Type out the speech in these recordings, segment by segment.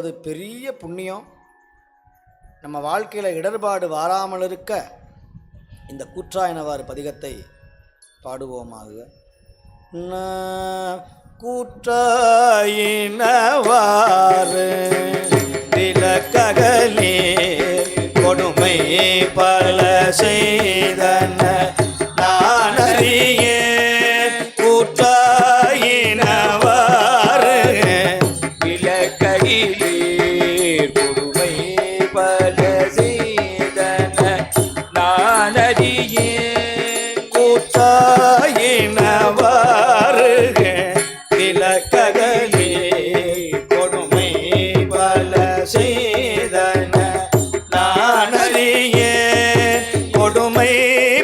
அது பெரிய புண்ணியம். நம்ம வாழ்க்கையில் இடர்பாடு வாராமல் இருக்க இந்த கூற்றாயினவாறு பதிகத்தை பாடுவோமாக. கூற்றாயினவாறு திலக்ககலே கொடுமை பல செய்தன. நான் அறியே கூத்தாயினவாறு விலக்ககலே கொடுமை பல செய்தன நானறியே கொடுமை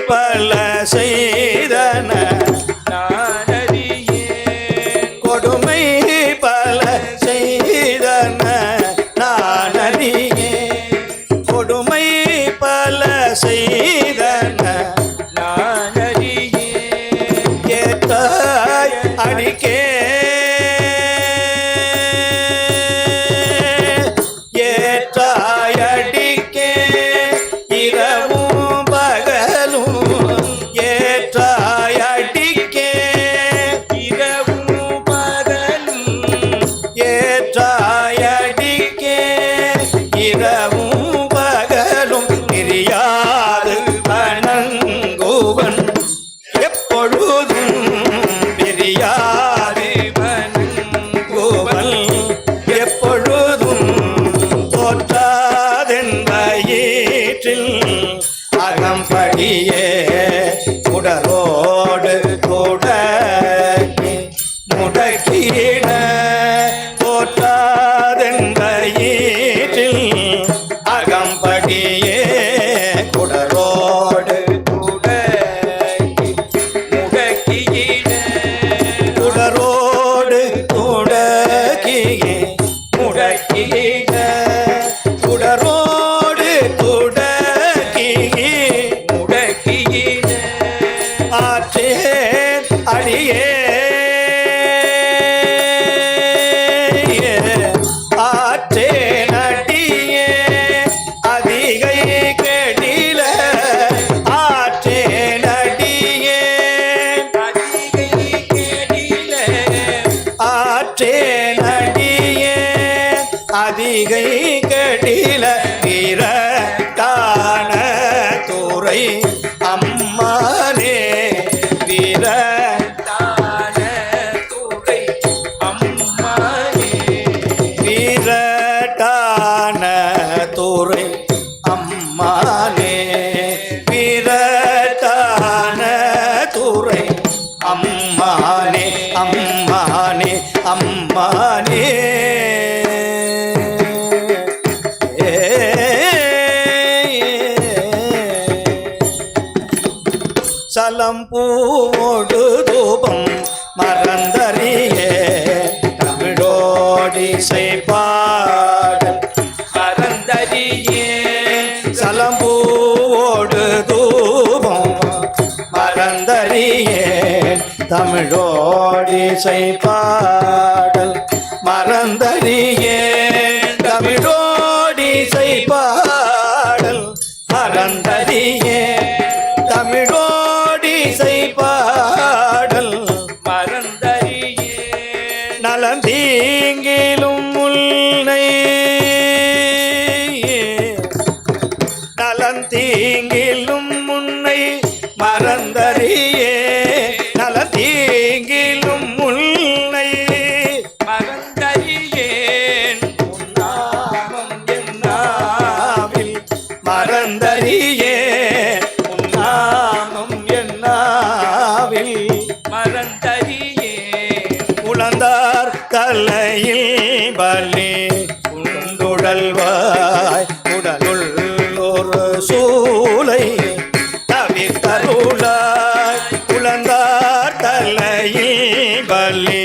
பல செய்தன நானறியே கொடுமை அதிகை வீர காண துறை சலம் பூவோடு தூபம் மறந்தறியே. தமிழோடி செய்பாடல் மறந்தறியே. சலம் பூவோடு தூபம் மறந்தறியே. தமிழோடி பாடல் நலந்தீங்கிலும் முன்னை மறந்தறியே. நலந்தீங்கிலும் முன்னை மறந்தறியே. சூளை தவித்தருளாய் குழந்தார் தலையில் பள்ளி